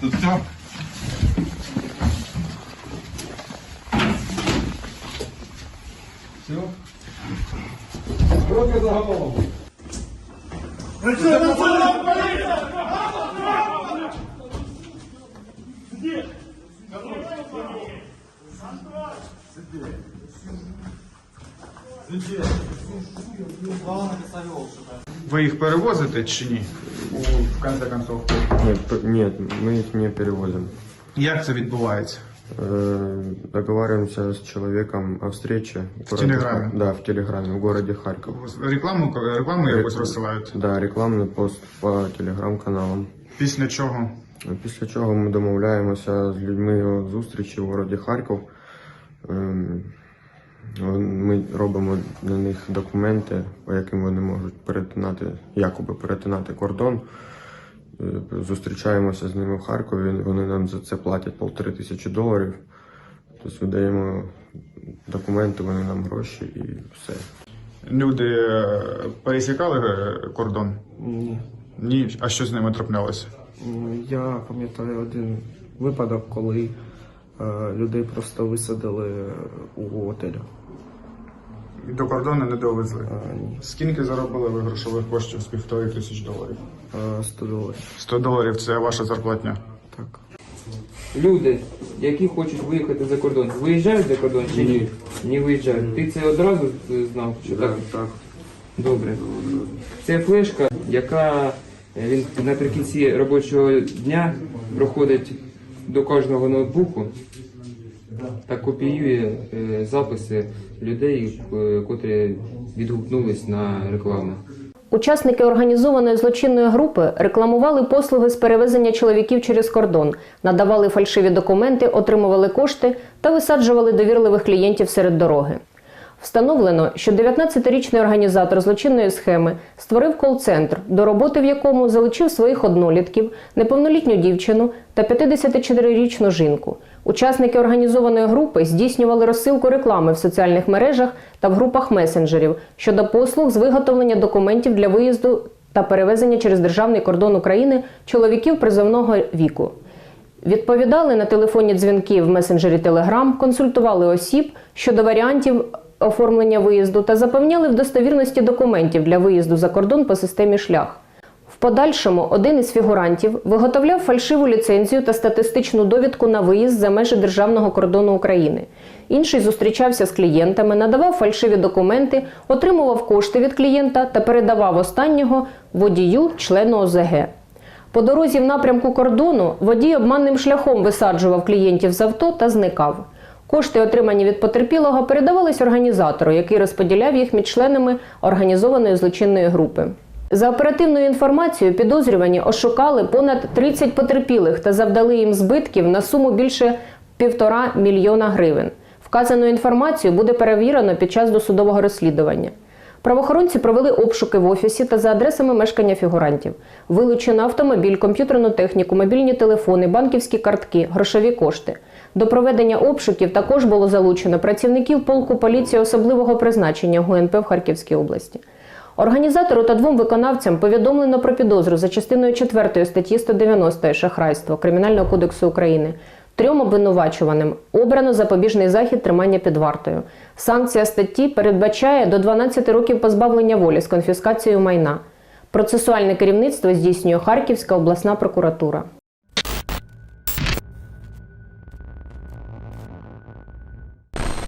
Тут все. Все. Руки за голову. Ви їх перевозите чи ні? У, в конце концов. Нет, п- нет, мы их не перевозим. Як це відбувається? Э, Договариваемся с человеком о встрече. В городе Телеграме? Хар- Да, в Телеграме, в городе Харьков. Рекламу, рекламу якось розсилають? Да, рекламний пост по телеграм-каналам. Після чого? Після чого ми домовляємося з людьми о зустрічі в городі Харків. Ем, Ми робимо на них документи, по яким вони можуть перетинати, якоби перетинати кордон. Е, Зустрічаємося з ними в Харкові. Вони нам за це платять полтори тисячі доларів. Тобто видаємо документи, вони нам гроші і все. Люди е, пересікали е, кордон? Ні. Ні. А що з ними траплялося? Я пам'ятаю один випадок, коли людей просто висадили у готелю. До кордону не довезли. Е, ні. Скільки заробили ви грошових коштів з півтори тисяч доларів? Е, 100 доларів. 100 доларів це ваша зарплатня. Так. Люди, які хочуть виїхати за кордон, виїжджають за кордон чи ні? Не виїжджають. Ти це одразу е, знав? Що так? так. Добре. Це флешка, яка е, він наприкінці робочого дня проходить до кожного ноутбуку та копіює е, записи людей, е, котрі відгукнулись на рекламу. Учасники організованої злочинної групи рекламували послуги з перевезення чоловіків через кордон, надавали фальшиві документи, отримували кошти та висаджували довірливих клієнтів серед дороги. Встановлено, що 19-річний організатор злочинної схеми створив кол-центр, до роботи в якому залучив своїх однолітків, неповнолітню дівчину та 54-річну жінку. Учасники організованої групи здійснювали розсилку реклами в соціальних мережах та в групах месенджерів щодо послуг з виготовлення документів для виїзду та перевезення через державний кордон України чоловіків призовного віку. Відповідали на телефонні дзвінки в месенджері Telegram, консультували осіб щодо варіантів оформлення виїзду та запевняли в достовірності документів для виїзду за кордон по системі шлях. В подальшому один із фігурантів виготовляв фальшиву ліцензію та статистичну довідку на виїзд за межі державного кордону України. Інший зустрічався з клієнтами, надавав фальшиві документи, отримував кошти від клієнта та передавав останнього водію члену ОЗГ. По дорозі в напрямку кордону водій обманним шляхом висаджував клієнтів з авто та зникав. Кошти, отримані від потерпілого, передавались організатору, який розподіляв їх між членами організованої злочинної групи. За оперативною інформацією, підозрювані ошукали понад 30 потерпілих та завдали їм збитків на суму більше півтора мільйона гривень. Вказану інформацію буде перевірено під час досудового розслідування. Правоохоронці провели обшуки в офісі та за адресами мешкання фігурантів. Вилучено автомобіль, комп'ютерну техніку, мобільні телефони, банківські картки, грошові кошти. До проведення обшуків також було залучено працівників полку поліції особливого призначення ГУНП в Харківській області. Організатору та двом виконавцям повідомлено про підозру за частиною 4 статті 190 шахрайство Кримінального кодексу України. Трьом обвинувачуваним обрано запобіжний захід тримання під вартою. Санкція статті передбачає до 12 років позбавлення волі з конфіскацією майна. Процесуальне керівництво здійснює Харківська обласна прокуратура.